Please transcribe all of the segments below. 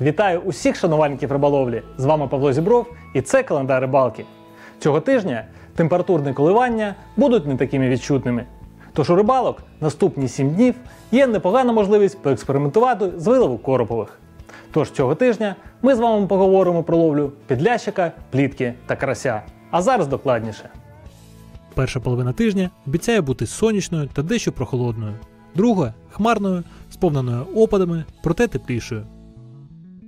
Вітаю усіх шанувальників риболовлі! З вами Павло Зібров і це календар рибалки. Цього тижня температурні коливання будуть не такими відчутними. Тож у рибалок наступні 7 днів є непогана можливість поекспериментувати з вилову коропових. Тож цього тижня ми з вами поговоримо про ловлю підлящика, плітки та карася. А зараз докладніше. Перша половина тижня обіцяє бути сонячною та дещо прохолодною. Друга хмарною, сповненою опадами, проте теплішою.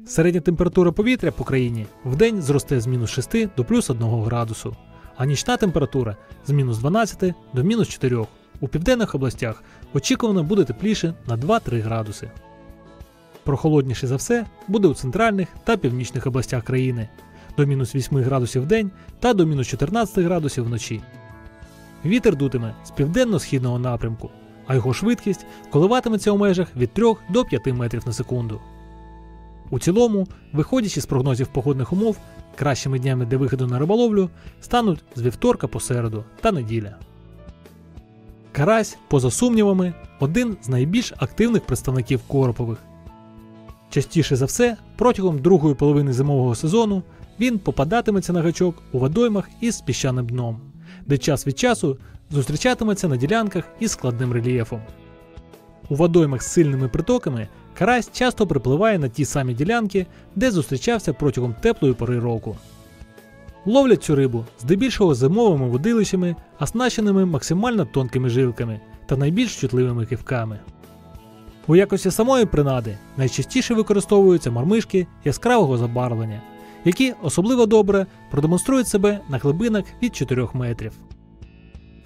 Середня температура повітря по країні вдень зросте з мінус 6 до плюс 1 градусу, а нічна температура з мінус 12 до мінус 4. У південних областях очікувано буде тепліше на 2-3 градуси. Прохолодніше за все буде у центральних та північних областях країни до мінус 8 градусів в день та до мінус 14 градусів вночі. Вітер дутиме з південно-східного напрямку, а його швидкість коливатиметься у межах від 3 до 5 метрів на секунду. У цілому, виходячи з прогнозів погодних умов, кращими днями для виходу на риболовлю стануть з вівторка по середу та неділя. Карась, поза сумнівами, один з найбільш активних представників коропових. Частіше за все, протягом другої половини зимового сезону він попадатиметься на гачок у водоймах із піщаним дном, де час від часу зустрічатиметься на ділянках із складним рельєфом. У водоймах з сильними притоками карась часто припливає на ті самі ділянки, де зустрічався протягом теплої пори року. Ловлять цю рибу здебільшого зимовими водилищами, оснащеними максимально тонкими жилками та найбільш чутливими кивками. У якості самої принади найчастіше використовуються мармишки яскравого забарвлення, які особливо добре продемонструють себе на глибинах від 4 метрів.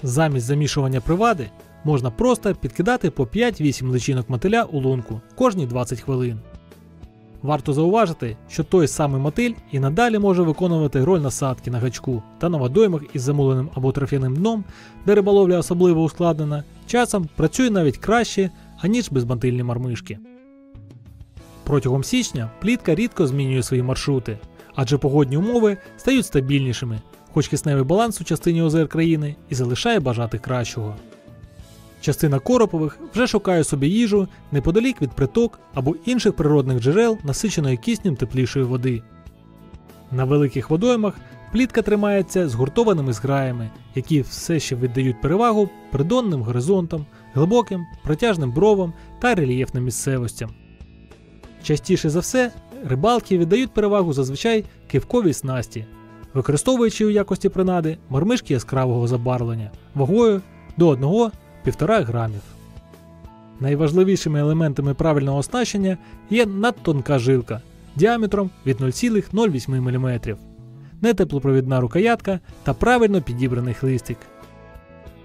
Замість замішування привади можна просто підкидати по 5-8 личинок мотиля у лунку кожні 20 хвилин. Варто зауважити, що той самий мотиль і надалі може виконувати роль насадки на гачку та на водоймах із замуленим або трофяним дном, де риболовля особливо ускладнена, часом працює навіть краще, аніж безбантильні мармишки. Протягом січня плітка рідко змінює свої маршрути, адже погодні умови стають стабільнішими, хоч кисневий баланс у частині озер країни і залишає бажати кращого. Частина коропових вже шукає собі їжу неподалік від приток або інших природних джерел, насиченої киснем теплішої води. На великих водоймах плітка тримається згуртованими зграями, які все ще віддають перевагу придонним горизонтам, глибоким, протяжним бровам та рельєфним місцевостям. Частіше за все, рибалки віддають перевагу зазвичай кивковій снасті, використовуючи у якості принади мормишки яскравого забарвлення вагою до 1 1,5 грамів. Найважливішими елементами правильного оснащення є надтонка жилка діаметром від 0,08 мм, нетеплопровідна рукоятка та правильно підібраний хлистик.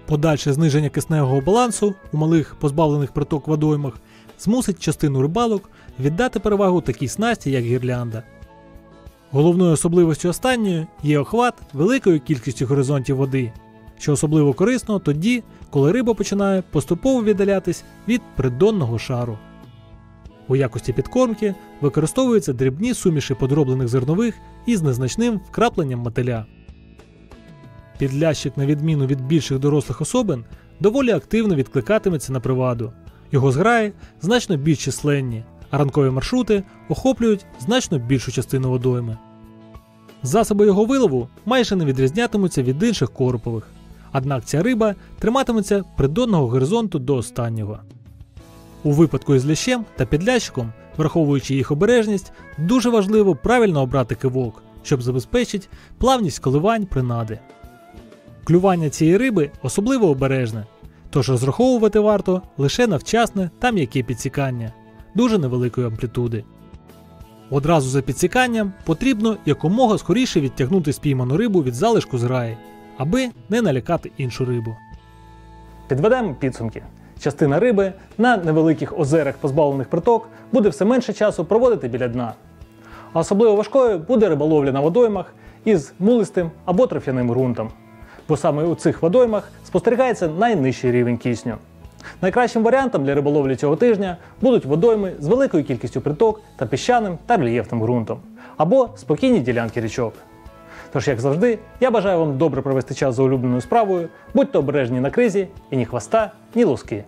Подальше зниження кисневого балансу у малих позбавлених приток водоймах змусить частину рибалок віддати перевагу такій снасті, як гірлянда. Головною особливостю останньої є охват великою кількістю горизонтів води, що особливо корисно тоді, коли риба починає поступово віддалятись від придонного шару. У якості підкормки використовуються дрібні суміші подроблених зернових із незначним вкрапленням мотиля. Підлящик, на відміну від більших дорослих особин, доволі активно відкликатиметься на приваду. Його зграї значно більш численні, а ранкові маршрути охоплюють значно більшу частину водойми. Засоби його вилову майже не відрізнятимуться від інших коропових, однак ця риба триматиметься придонного горизонту до останнього. У випадку із лящем та підлящиком, враховуючи їх обережність, дуже важливо правильно обрати кивок, щоб забезпечити плавність коливань принади. Клювання цієї риби особливо обережне, тож розраховувати варто лише на вчасне та м'яке підсікання дуже невеликої амплітуди. Одразу за підсіканням потрібно якомога скоріше відтягнути спійману рибу від залишку зграї, аби не налякати іншу рибу. Підведемо підсумки. Частина риби на невеликих озерах, позбавлених приток, буде все менше часу проводити біля дна. А особливо важкою буде риболовля на водоймах із мулистим або трофяним ґрунтом. Бо саме у цих водоймах спостерігається найнижчий рівень кисню. Найкращим варіантом для риболовлі цього тижня будуть водойми з великою кількістю приток та піщаним та рельєфним ґрунтом, або спокійні ділянки річок. Тож, як завжди, я бажаю вам добре провести час за улюбленою справою, будьте обережні на кризі і ні хвоста, ні луски.